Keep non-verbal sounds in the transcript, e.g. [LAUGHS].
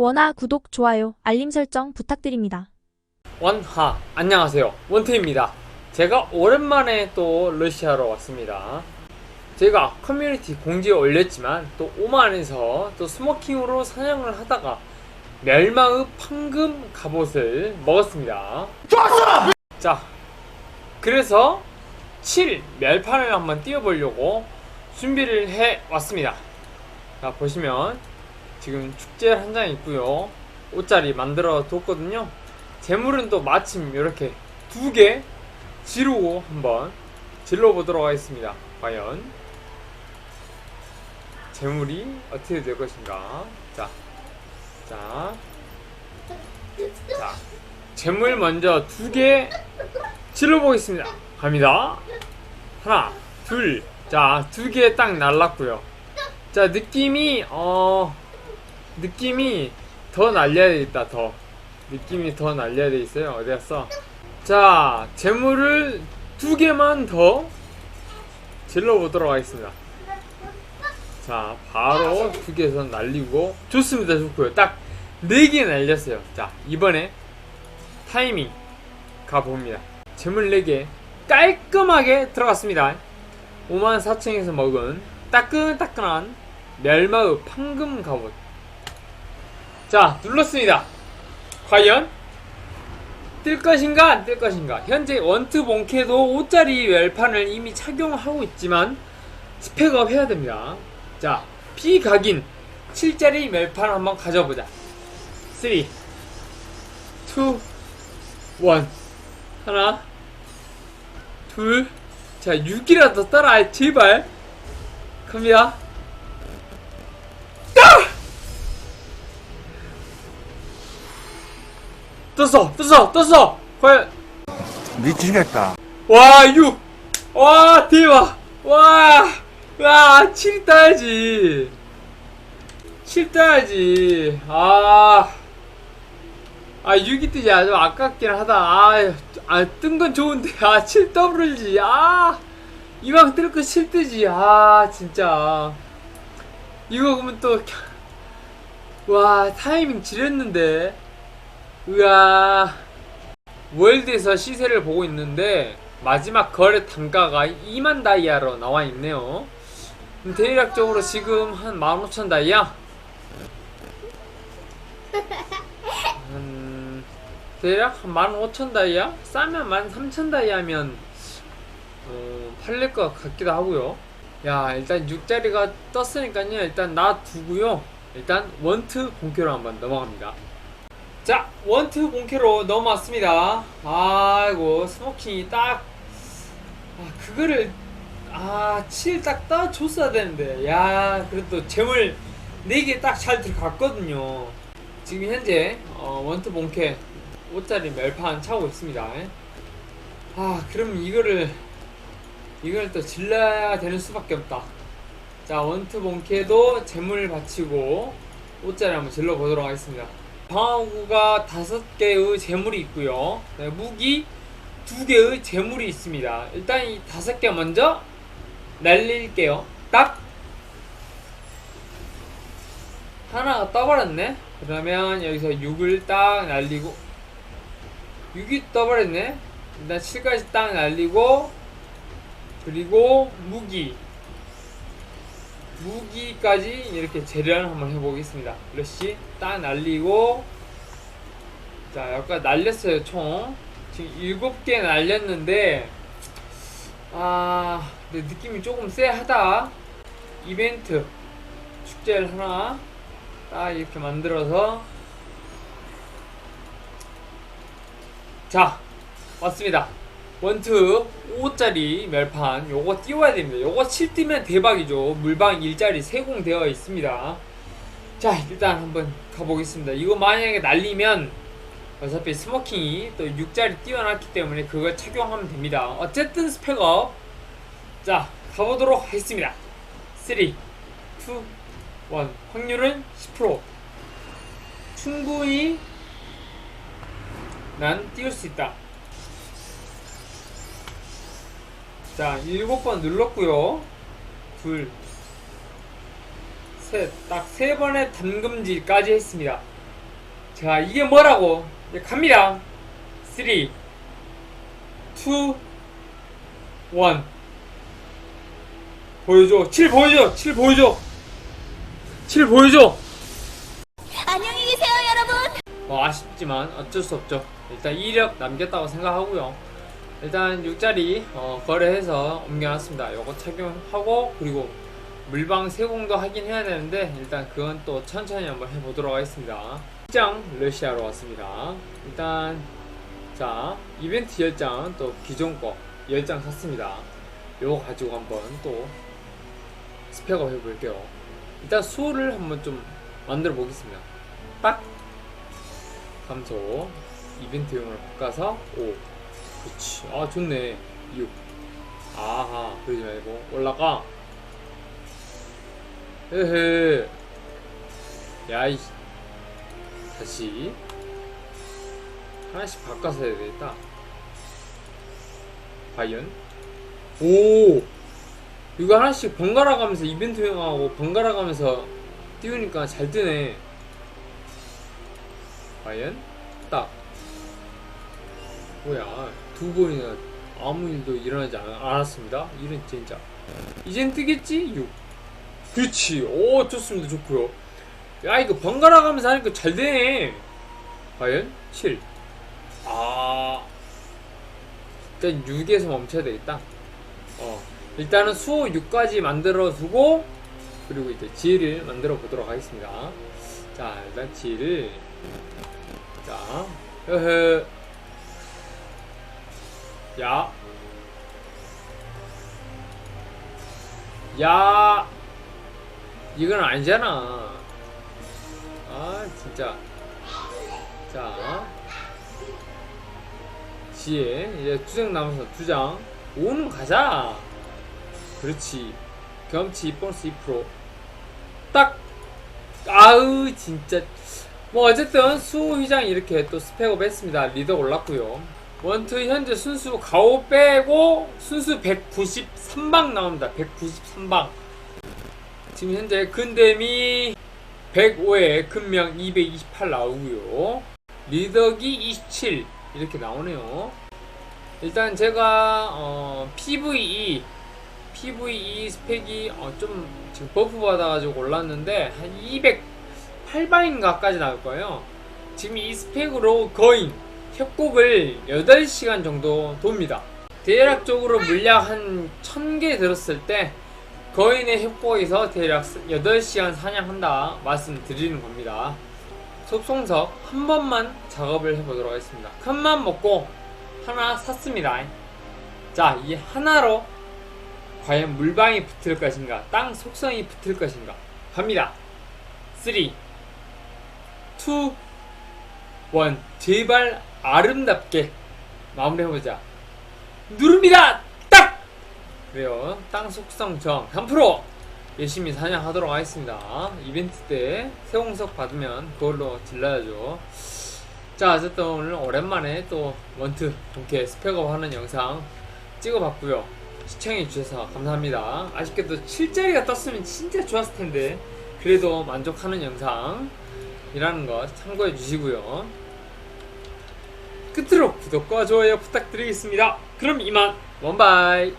원하 구독, 좋아요, 알림 설정 부탁드립니다. 원하 안녕하세요. 원태입니다. 제가 오랜만에 또 러시아로 왔습니다. 제가 커뮤니티 공지에 올렸지만 또 오만에서 또 스모킹으로 사냥을 하다가 멸망의 황금 갑옷을 먹었습니다. 좋았어! 자 그래서 7 멸판을 한번 띄워보려고 준비를 해 왔습니다. 자 보시면 지금 축제 한 장 있고요 옷자리 만들어 뒀거든요 재물은 또 마침 이렇게 두 개 지르고 한번 질러 보도록 하겠습니다. 과연 재물이 어떻게 될 것인가? 자, 자, 자, 재물 먼저 두 개 질러 보겠습니다. 갑니다. 하나, 둘, 자, 두 개 딱 날랐고요. 자, 느낌이 어 느낌이 더 날려야 되겠다. 더. 느낌이 더 날려야 돼 있어요. 어디 갔어? 자, 재물을 두 개만 더 질러 보도록 하겠습니다. 자, 바로 두 개에서 날리고 좋습니다. 좋고요. 딱 네 개 날렸어요. 자, 이번에 타이밍 가봅니다. 재물 4개 깔끔하게 들어갔습니다. 54,000에서 먹은 따끈따끈한 멸마의 황금 갑옷. 자, 눌렀습니다. 과연? 뜰 것인가 안 뜰 것인가? 현재 원트 본캐도 5짜리 웰판을 이미 착용하고 있지만 스펙업 해야 됩니다. 자 비각인 7짜리 웰판 한번 가져보자. 3 2 1 하나 둘자 6이라도 따라 제발. 갑니다 떴어 떴어 떴어. 과연 미치겠다. 와 6! 와 대박! 와! 와7 따야지. 7 따야지. 아... 아 6이 뜨지. 아주 아깝긴 하다. 아, 아뜬건 좋은데. 아7 더블이지. 아. 이왕 뜰 거 7 뜨지. 아 진짜. 이거 그러면 또 와 타이밍 지렸는데 으아 월드에서 시세를 보고 있는데 마지막 거래 단가가 2만 다이아로 나와 있네요. 음, 대략적으로 지금 한 15,000 다이아? 한 [LAUGHS] 대략 한 15,000 다이아? 싸면 13,000 다이아면 어, 팔릴 것 같기도 하고요. 야 일단 6자리가 떴으니까요. 일단 놔두고요. 일단 원트 본캐로 한번 넘어갑니다. 자, 원트 본캐로 넘어왔습니다. 아이고, 스모킹이 딱, 아, 그거를, 아, 7딱 따줬어야 되는데, 야, 그래도 재물 4개 딱 잘 들어갔거든요. 지금 현재, 어, 원트 본캐 5짜리 멸판 차고 있습니다. 아, 그럼 이거를, 이걸 또 질러야 되는 수밖에 없다. 자, 원트 본캐도 재물 바치고 5짜리 한번 질러보도록 하겠습니다. 방어구가 다섯 개의 재물이 있고요. 네, 무기 두 개의 재물이 있습니다. 일단 이 다섯 개 먼저 날릴게요. 딱 하나가 떠버렸네. 그러면 여기서 6을 딱 날리고 6이 떠버렸네. 일단 7까지 딱 날리고 그리고 무기 무기까지 이렇게 재련을 한번 해보겠습니다. 러시 딱 날리고 자 여기까지 날렸어요 총. 지금 7개 날렸는데 아 근데 느낌이 조금 쎄하다. 이벤트. 축제를 하나 딱 이렇게 만들어서. 자 왔습니다 원트 5짜리 멸판. 요거 띄워야 됩니다. 요거 7 뜨면 대박이죠. 물방 1짜리 세공되어 있습니다. 자 일단 한번 가보겠습니다. 이거 만약에 날리면 어차피 스모킹이 또 6짜리 띄워놨기 때문에 그걸 착용하면 됩니다. 어쨌든 스펙업. 자 가보도록 하겠습니다. 3 2 1 확률은 10% 충분히 난 띄울 수 있다 자, 일곱 번 눌렀고요. 둘, 셋, 딱 세 번의 담금질까지 했습니다. 자, 이게 뭐라고? 이제 갑니다. 3, 2, 1. 보여줘. 7 보여줘. 7 보여줘. 7 보여줘. 안녕히 계세요, 여러분. 뭐 아쉽지만 어쩔 수 없죠. 일단 2력 남겼다고 생각하고요. 일단 6자리 어, 거래해서 옮겨놨습니다. 요거 착용하고 그리고 물방 세공도 하긴 해야 되는데 일단 그건 또 천천히 한번 해보도록 하겠습니다. 10장 러시아로 왔습니다. 일단 자 이벤트 10장 또 기존 거 10장 샀습니다. 요거 가지고 한번 또 스펙업 해볼게요. 일단 수를 한번 좀 만들어 보겠습니다. 빡! 감소 이벤트용으로 바꿔서 5 그치. 아 좋네. 6 아하 그러지 말고. 올라가. 헤헤. 야이. 다시. 하나씩 바꿔서 해야 되겠다. 과연? 오! 이거 하나씩 번갈아 가면서 이벤트용하고 번갈아 가면서 띄우니까 잘 뜨네. 과연? 딱. 뭐야 두 번이나 아무 일도 일어나지 않, 않았습니다. 이런 진짜. 이젠 뜨겠지? 6 그렇지. 오 좋습니다. 좋고요. 야 이거 번갈아 가면서 하니까 잘 되네 과연? 7아. 일단 6에서 멈춰야 되겠다. 어. 일단은 수호 6까지 만들어 두고 그리고 이제 지혜를 만들어 보도록 하겠습니다. 자 일단 지혜를 자, 흐흐. 야. 야. 이건 아니잖아. 아, 진짜. 자. 지혜. 이제 두장 남아서 두 장. 오는 가자. 그렇지. 경험치 보너스 2%. 딱. 아우, 진짜. 뭐 어쨌든 수휘장 이렇게 또 스펙업 했습니다. 리더 올랐고요. 원투 현재 순수 가오 빼고 순수 193방 나옵니다. 193방. 지금 현재 근데미 105에 근명 228 나오고요. 리더기 27 이렇게 나오네요. 일단 제가 어, PVE PVE 스펙이 어, 좀 지금 버프 받아가지고 올랐는데 한 200. 8방인가까지 나올 거예요. 지금 이 스펙으로 거인 협곡을 8시간 정도 돕니다. 대략적으로 물약 한 1000개 들었을 때 거인의 협곡에서 대략 8시간 사냥한다 말씀드리는 겁니다. 속성석 한 번만 작업을 해보도록 하겠습니다. 큰맘 먹고 하나 샀습니다. 자, 이 하나로 과연 물방이 붙을 것인가, 땅 속성이 붙을 것인가 갑니다. 3, 2, 1 제발 아름답게 마무리해보자. 누릅니다! 딱! 그래요. 땅 속성 정 3% 열심히 사냥하도록 하겠습니다. 이벤트 때 세공석 받으면 그걸로 질러야죠. 자 어쨌든 오늘 오랜만에 또 원트 본캐 스펙업 하는 영상 찍어봤고요. 시청해주셔서 감사합니다. 아쉽게도 7자리가 떴으면 진짜 좋았을 텐데 그래도 만족하는 영상 이라는 거 참고해 주시고요. 끝으로 구독과 좋아요 부탁드리겠습니다. 그럼 이만 원바이